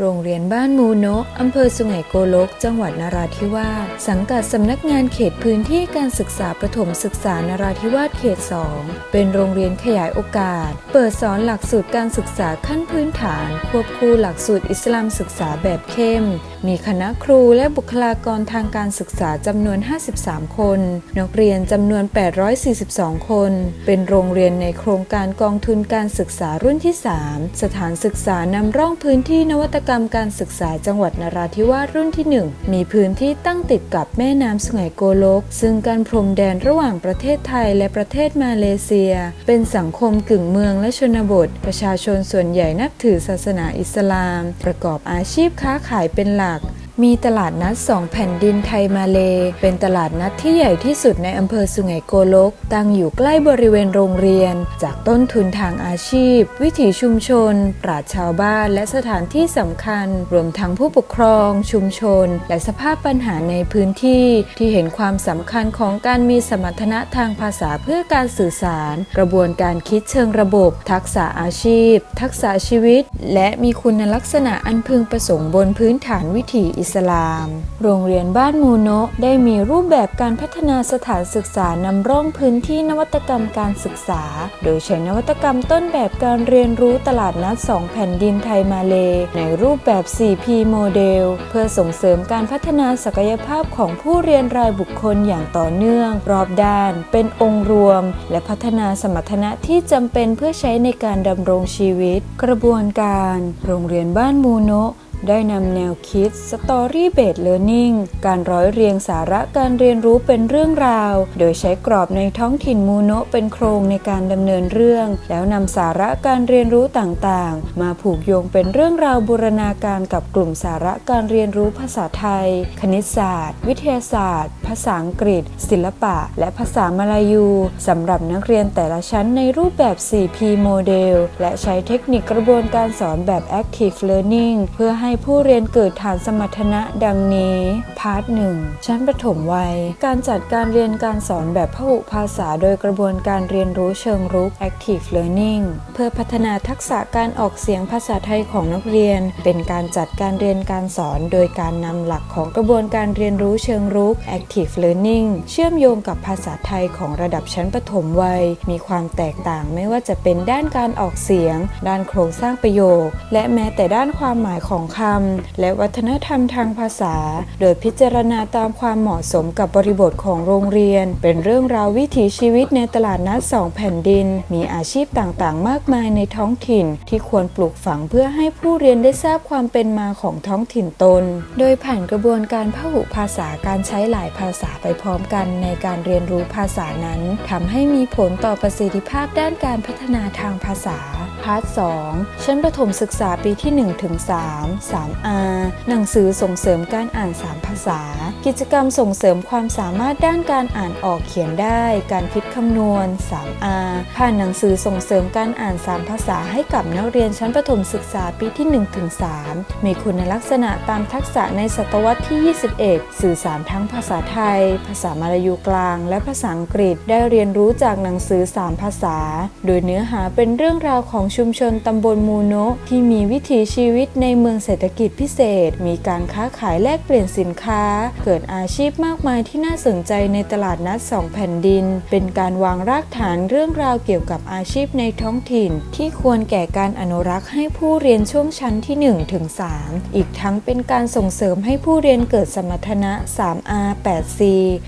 โรงเรียนบ้านมูโนะอำเภอสุไหงโกลก จังหวัดนราธิวาส สังกัดสำนักงานเขตพื้นที่การศึกษาประถมศึกษานราธิวาสเขต 2 เป็นโรงเรียนขยายโอกาส เปิดสอนหลักสูตรการศึกษาขั้นพื้นฐาน ควบคู่หลักสูตรอิสลามศึกษาแบบเข้ม มีคณะครูและบุคลากรทางการศึกษาจำนวน 53 คน นักเรียนจำนวน 842 คน เป็นโรงเรียนในโครงการกองทุนการศึกษารุ่นที่ 3 สถานศึกษานำร่องพื้นที่นวัตกรรมการศึกษาจังหวัดนราธิวาสรุ่นที่ 1 มีพื้นที่ตั้งติดกับแม่น้ำสุไหงโกลก ซึ่งการพรมแดนระหว่างประเทศไทยและประเทศมาเลเซีย เป็นสังคมกึ่งเมืองและชนบท ประชาชนส่วนใหญ่นับถือศาสนาอิสลาม ประกอบอาชีพค้าขายเป็นหลัก มีตลาดนัดสองแผ่นดินไทยมาเล เป็นตลาดนัดที่ใหญ่ที่สุดในอำเภอสุไหงโกลก ตั้งอยู่ใกล้บริเวณโรงเรียน จากต้นทุนทางอาชีพ วิถีชุมชน ปราชชาวบ้าน และสถานที่สำคัญ รวมทั้งผู้ปกครอง ชุมชน และสภาพปัญหาในพื้นที่ที่เห็นความสำคัญของการมีสมรรถนะทางภาษาเพื่อการสื่อสาร กระบวนการคิดเชิงระบบ ทักษะอาชีพ ทักษะชีวิต และมีคุณลักษณะอันพึงประสงค์บนพื้นฐานวิถีอิสลาม โรงเรียนบ้านมูโนะได้มีรูปแบบการพัฒนาสถานศึกษานำร่องพื้นที่นวัตกรรมการศึกษา โดยใช้นวัตกรรมต้นแบบการเรียนรู้ตลาดนัดสองแผ่นดินไทยมาเล ในรูปแบบ 4P โมเดล เพื่อส่งเสริมการพัฒนาศักยภาพของผู้เรียนรายบุคคลอย่างต่อเนื่อง รอบด้าน เป็นองค์รวม และพัฒนาสมรรถนะที่จำเป็นเพื่อใช้ในการดำรงชีวิต กระบวนการ โรงเรียนบ้านมูโนะ ได้นำแนวคิด Story Based Learning การร้อยเรียงสาระการเรียนรู้เป็นเรื่องราว โดยใช้กรอบในท้องถิ่นมูโนะเป็นโครงในการดำเนินเรื่อง แล้วนำสาระการเรียนรู้ต่างๆ มาผูกโยงเป็นเรื่องราวบูรณาการกับกลุ่มสาระการเรียนรู้ภาษาไทย คณิตศาสตร์ วิทยาศาสตร์ ภาษาอังกฤษ ศิลปะ และภาษามลายูสำหรับนักเรียนแต่ละชั้นในรูปแบบ 4P โมเดลและใช้เทคนิคกระบวนการสอนแบบ Active Learning เพื่อให้ผู้เรียนเกิดฐานสมรรถนะดังนี้ พาร์ทหนึ่งชั้นประถมวัย การจัดการเรียนการสอนแบบพหุภาษาโดยกระบวนการเรียนรู้เชิงรุก Active Learning เพื่อพัฒนาทักษะการออกเสียงภาษาไทยของนักเรียน เป็นการจัดการเรียนการสอนโดยการนำหลักของกระบวนการเรียนรู้เชิงรุก Active Learning เชื่อมโยงกับภาษาไทยของระดับชั้นประถมวัย มีความแตกต่างไม่ว่าจะเป็นด้านการออกเสียง ด้านโครงสร้างประโยค และแม้แต่ด้านความหมายของคำและวัฒนธรรมทางภาษา โดยพิจารณาตามความเหมาะสมกับบริบทของโรงเรียน เป็นเรื่องราววิถีชีวิตในตลาดนัดสองแผ่นดิน มีอาชีพต่างๆ มากมายในท้องถิ่น ที่ควรปลูกฝังเพื่อให้ผู้เรียนได้ทราบความเป็นมาของท้องถิ่นตน โดยผ่านกระบวนการพหุภาษาการใช้หลายภาษาไปพร้อมกันในการเรียนรู้ภาษานั้นทำให้มีผลต่อประสิทธิภาพด้านการพัฒนาทางภาษาพาร์ท 2 ชั้นประถมศึกษาปีที่1ถึง3 3R หนังสือส่งเสริมการอ่าน 3 ภาษา กิจกรรมส่งเสริมความสามารถด้านการอ่านออกเขียนได้ การคิดคำนวณ 3R ผ่านหนังสือส่งเสริมการอ่าน 3 ภาษาให้กับนักเรียนชั้นประถมศึกษาปีที่1ถึง3มีคุณลักษณะตามทักษะในศตวรรษที่ 21 สื่อสารทั้งภาษาไทย ภาษามลายูกลาง และภาษาอังกฤษได้เรียนรู้จากหนังสือ 3 ภาษา โดยเนื้อหาเป็นเรื่องราวของชุมชนตำบลมูโนะที่มีวิถีชีวิตในเมืองเศรษฐกิจพิเศษ มีการค้าขายแลกเปลี่ยนสินค้า เกิดอาชีพมากมายที่น่าสนใจในตลาดนัดสองแผ่นดิน เป็นการวางรากฐานเรื่องราวเกี่ยวกับอาชีพในท้องถิ่น ที่ควรแก่การอนุรักษ์ให้ผู้เรียนช่วงชั้นที่1ถึง3อีกทั้งเป็นการส่งเสริมให้ผู้เรียนเกิดสมรรถนะ 3R 8C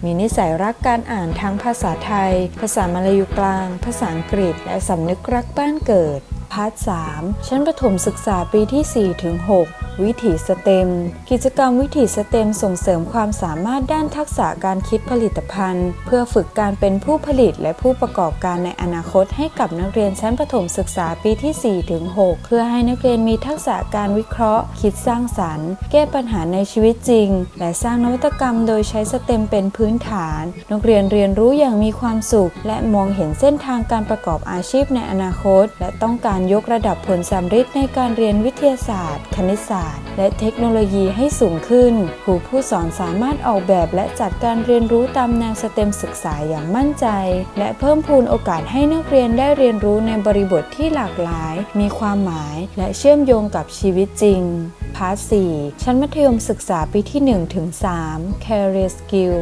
มีนิสัยรักการอ่านทั้งภาษาไทย ภาษามลายูกลาง ภาษาอังกฤษ และสำนึกรักบ้านเกิด พาร์ท 3 ชั้นประถมศึกษาปีที่ 4 ถึง 6 วิถีสเต็ม กิจกรรมวิถีสเต็มส่งเสริมความสามารถด้านทักษะการคิดผลิตภัณฑ์ เพื่อฝึกการเป็นผู้ผลิตและผู้ประกอบการในอนาคตให้กับนักเรียนชั้นประถมศึกษาปีที่ 4 ถึง 6 เพื่อให้นักเรียนมีทักษะการวิเคราะห์ คิดสร้างสรรค์ แก้ปัญหาในชีวิตจริง และสร้างนวัตกรรมโดยใช้สเต็มเป็นพื้นฐาน นักเรียนเรียนรู้อย่างมีความสุข และมองเห็นเส้นทางการประกอบอาชีพในอนาคต และต้องการยกระดับผลสำเร็จในการเรียนวิทยาศาสตร์ คณิตศาสตร์และเทคโนโลยีให้สูงขึ้น ครูผู้สอนสามารถออกแบบและจัดการเรียนรู้ตามแนวสเต็มศึกษาอย่างมั่นใจ และเพิ่มพูนโอกาสให้นักเรียนได้เรียนรู้ในบริบทที่หลากหลาย มีความหมาย และเชื่อมโยงกับชีวิตจริงพาร์ท4ชั้นมัธยมศึกษาปีที่1ถึง3 Career Skill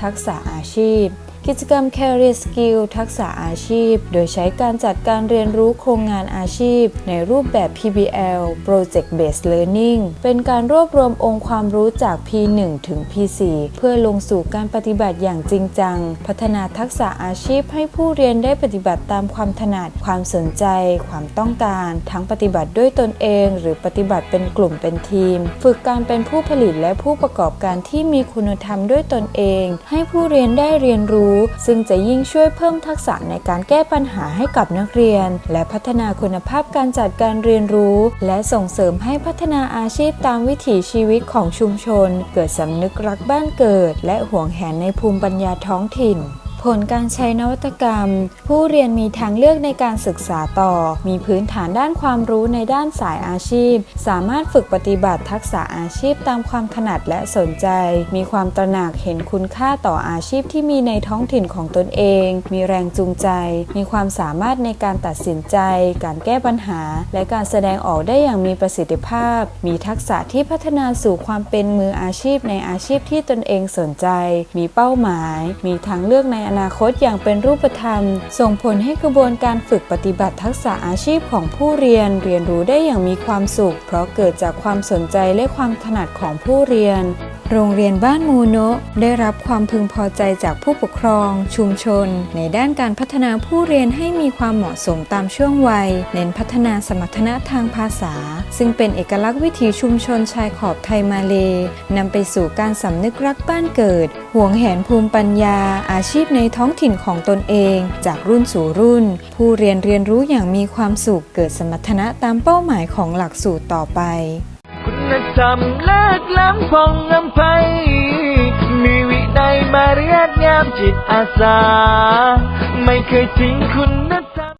ทักษะอาชีพ กิจกรรม Career Skill ทักษะอาชีพ โดยใช้การจัดการเรียนรู้โครงงานอาชีพ ในรูปแบบ PBL Project Based Learning เป็นการรวบรวมองค์ความรู้จาก P1 ถึง P4 เพื่อลงสู่การปฏิบัติอย่างจริงจัง พัฒนาทักษะอาชีพให้ผู้เรียนได้ปฏิบัติตามความถนัด ความสนใจ ความต้องการ ทั้งปฏิบัติด้วยตนเอง หรือปฏิบัติเป็นกลุ่มเป็นทีม ฝึกการเป็นผู้ผลิตและผู้ประกอบการที่มีคุณธรรมด้วยตนเอง ให้ผู้เรียนได้เรียนรู้ซึ่งจะยิ่งช่วยเพิ่มทักษะในการแก้ปัญหาให้กับนักเรียน และพัฒนาคุณภาพการจัดการเรียนรู้ และส่งเสริมให้พัฒนาอาชีพตามวิถีชีวิตของชุมชน เกิดสำนึกรักบ้านเกิด และห่วงแหนในภูมิปัญญาท้องถิ่น ผลการใช้นวัตกรรม ผู้เรียนมีทางเลือกในการศึกษาต่อ มีพื้นฐานด้านความรู้ในด้านสายอาชีพ สามารถฝึกปฏิบัติทักษะอาชีพตามความถนัดและสนใจ มีความตระหนักเห็นคุณค่าต่ออาชีพที่มีในท้องถิ่นของตนเอง มีแรงจูงใจ มีความสามารถในการตัดสินใจ การแก้ปัญหา และการแสดงออกได้อย่างมีประสิทธิภาพ มีทักษะที่พัฒนาสู่ความเป็นมืออาชีพในอาชีพที่ตนเองสนใจ มีเป้าหมาย มีทางเลือกในอนาคตอย่างเป็นรูปธรรม ส่งผลให้กระบวนการฝึกปฏิบัติทักษะอาชีพของผู้เรียนเรียนรู้ได้อย่างมีความสุข เพราะเกิดจากความสนใจและความถนัดของผู้เรียน โรงเรียนบ้านมูโนะได้รับความพึงพอใจจากผู้ปกครอง ชุมชน ในด้านการพัฒนาผู้เรียนให้มีความเหมาะสมตามช่วงวัย เน้นพัฒนาสมรรถนะทางภาษา ซึ่งเป็นเอกลักษณ์วิถีชุมชนชายขอบไทยมาเลนำไปสู่การสำนึกรักบ้านเกิดห่วงแหนภูมิปัญญา อาชีพในท้องถิ่นของตนเอง จากรุ่นสู่รุ่น ผู้เรียนเรียนรู้อย่างมีความสุขเกิดสมรรถนะตามเป้าหมายของหลักสูตรต่อไป คุณธรรมเลิศล้ำพองอำไพมีวินัยมารยาทงามจิตอาสา ไม่เคยทิ้งคุณ